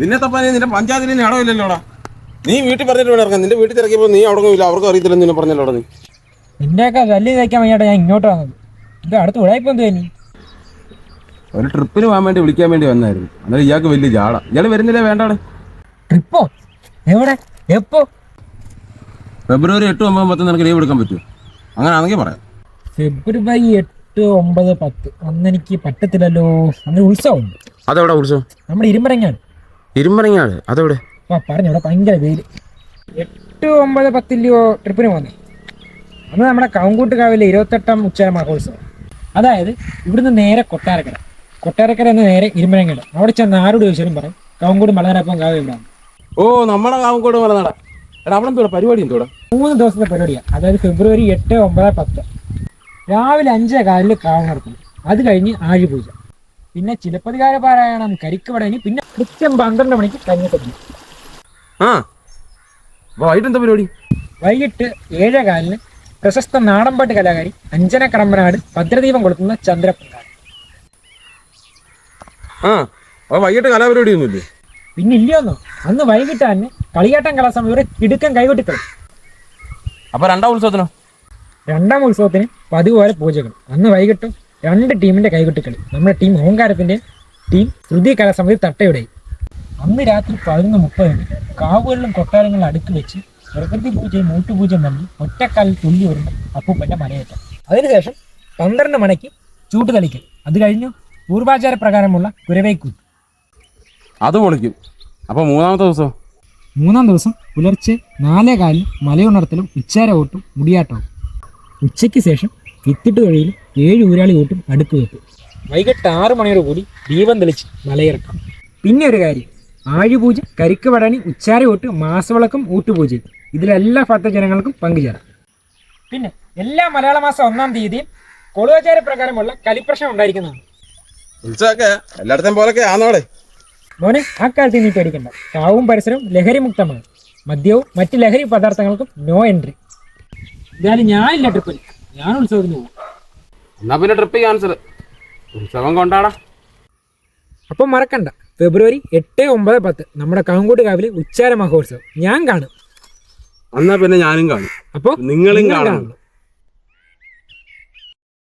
നിന്നെ തപ്പാനേ നിന്റെ പഞ്ചായത്തിൽ ഇനി അടവില്ലല്ലോടാ നീ വീട്ടിൽ പറഞ്ഞിട്ട് വേണം ഇറങ്ങാൻ. നിന്റെ വീട്ടിൽ തിരക്കിയപ്പോൾ നീ അവിടെ ഇല്ല. അവർക്കും അറിയത്തില്ല നിന്നെ പറഞ്ഞല്ലോടാ നീ. നിന്റെയൊക്കെ വലിയ തയ്ക്കാൻ വയ്യാട്ടെ ഞാൻ ഇങ്ങോട്ട് വന്നത്. ഇത് അടുത്ത് ഉടായിപ്പം എന്ത് ഇനി ഒരു ട്രിപ്പിന് പോകാൻ വേണ്ടി വിളിക്കാൻ വേണ്ടി വന്നായിരുന്നു. അന്നേരം ഇയാൾക്ക് വലിയ ജാട. ഇയാൾ വരുന്നില്ലേ? വേണ്ടാടെ ട്രിപ്പോ? എവിടെ? എപ്പോ? ഫെബ്രുവരി എട്ട് ഒമ്പത് പത്ത് നിനക്ക് ലീവ് എടുക്കാൻ പറ്റുമോ? അങ്ങനെ ആണെങ്കിൽ പറയാം. ഫെബ്രുവരി എട്ട് ഒമ്പത് പത്ത്. അന്ന് എനിക്ക് പറ്റത്തില്ലല്ലോ. അന്ന് ഉത്സവം അതെവിടെ ഉത്സവം? നമ്മുടെ ഇരുമ്പരങ്ങാണ് ഇരുമ്പരങ്ങാട്. അതെവിടെ? ആ പറഞ്ഞു അവിടെ ഭയങ്കര വെയിൽ എട്ട് ഒമ്പത് പത്തില്ലയോ ട്രിപ്പിന് പോകുന്നേ അന്ന് നമ്മുടെ കൗങ്കൂട്ടുകാവിലെ ഇരുപത്തെട്ടാം ഉച്ചാര മഹോത്സവം. അതായത് ഇവിടുന്ന് നേരെ കൊട്ടാരക്കര. കൊട്ടാരക്കര എന്ന് നേരെ ഇരുമ്പരങ്ങാട്. അവിടെ ചെന്ന് ആരോട് ചോദിച്ചാലും പറയും. കൗങ്കൂട് മലനാടപ്പം കാവ് ഇവിടെയാണ് ഓ നമ്മുടെ കാവങ്കോട് മലനട എടാ അവിടെ എന്തോടാ? പരിപാടി എന്തോടാ? മൂന്ന് ദിവസത്തെ പരിപാടിയാണ് അതായത് ഫെബ്രുവരി എട്ട് ഒമ്പത് പത്ത്. രാവിലെ അഞ്ചേ കാലിൽ കാവ് നടക്കും. അത് കഴിഞ്ഞ് ആഴിപൂജ പിന്നെ ചിലപ്പതികാര പാരായണം കരിക്ക് പടയണി പിന്നെ കൃത്യം പന്ത്രണ്ട് മണിക്ക് കഴിഞ്ഞിട്ടുണ്ട് ആ. പരിപാടി? വൈകിട്ട് ഏഴേ കാലിന് പ്രശസ്ത നാടൻപാട്ട് കലാകാരി അഞ്ജന കടമ്പനാട് ഭദ്രദീപം കൊളുത്തുന്ന ചന്ദ്രപ്രകാശ് ആ. വൈകിട്ട് കലാപരിപാടി പിന്നെ ഇല്ലയോന്നോ? അന്ന് വൈകിട്ട് തന്നെ കളിയാട്ടം കലാസമിതിയുടെ കിടുക്കൻ കൈകൊട്ടിക്കളി അപ്പൊ രണ്ടാം ഉത്സവത്തിനോ? രണ്ടാം ഉത്സവത്തിന് പതിവ് പോലെ പൂജകൾ. അന്ന് വൈകിട്ട് രണ്ട് ടീമിന്റെ കൈകൊട്ടിക്കളി. നമ്മുടെ ടീം ഓങ്കാരത്തിന്റെ ടീം ശ്രുതി കലാസമിതി തട്ടയുടെയും. അന്ന് രാത്രി പതിനൊന്ന് മുപ്പതിന് കാവുകളിലും കൊട്ടാരങ്ങളിലും അടുക്കി വെച്ച് പ്രകൃതി പൂജയും മൂട്ടുപൂജയും നൽകി ഒറ്റക്കാലിൽ തുള്ളി വരുന്ന അപ്പൂപ്പന്റെ മലയേറ്റം. അതിനുശേഷം പന്ത്രണ്ട് മണിക്ക് ചൂട്ടുതളിക്കൽ അത് കഴിഞ്ഞു പൂർവാചാര പ്രകാരമുള്ള കുരവൈക്കൂത്ത്. അത് പൊളിക്കും. അപ്പോൾ മൂന്നാമത്തെ ദിവസം? മൂന്നാം ദിവസം പുലർച്ചെ നാലേ കാലിൽ മലയുണർത്തലും ഉച്ചാര ഓട്ടും മുടിയാട്ടവും. ഉച്ചയ്ക്ക് ശേഷം വിത്തിട്ട് തൊഴിയിൽ ഏഴ് ഊരാളി കൂട്ടും അടുപ്പ് വെക്കും. വൈകിട്ട് ആറ് മണിയോട് കൂടി ദീപം തെളിച്ച് മലയിറക്കാം. പിന്നെ ഒരു കാര്യം ആഴിപൂജ കരിക്ക് പടണി ഉച്ചാര തൊട്ട് മാസവിളക്കും ഊട്ടുപൂജയും. ഇതിലെല്ലാ ഭക്ത ജനങ്ങൾക്കും പങ്കുചേരാം. പിന്നെ എല്ലാ മലയാള മാസം ഒന്നാം തീയതിയും കൊളുവാചാര പ്രകാരമുള്ള കലിപ്രശ്നം ഉണ്ടായിരിക്കുന്നതാണ്. എല്ലായിടത്തേം പോലൊക്കെ മോനെ ആ കാലത്ത് നീ പേടിക്കണ്ട. കാവും പരിസരവും ലഹരി മുക്തമാണ് മദ്യവും മറ്റ് ലഹരി പദാർത്ഥങ്ങൾക്കും നോ എൻട്രി എന്തായാലും ഞാനില്ല ട്രിപ്പിൽ ഞാൻ ഉത്സവത്തിന് പോകും എന്നാ പിന്നെ ട്രിപ്പ് ക്യാൻസൽ ഉത്സവം കൊണ്ടാടാ. അപ്പം മറക്കണ്ട. ഫെബ്രുവരി എട്ട് ഒമ്പത് പത്ത്. നമ്മുടെ കാങ്കൂട്ട് കാവിലെ ഉച്ചാര മഹോത്സവം. ഞാൻ കാണും. എന്നാ പിന്നെ ഞാനും കാണും. അപ്പോൾ നിങ്ങളും കാണണം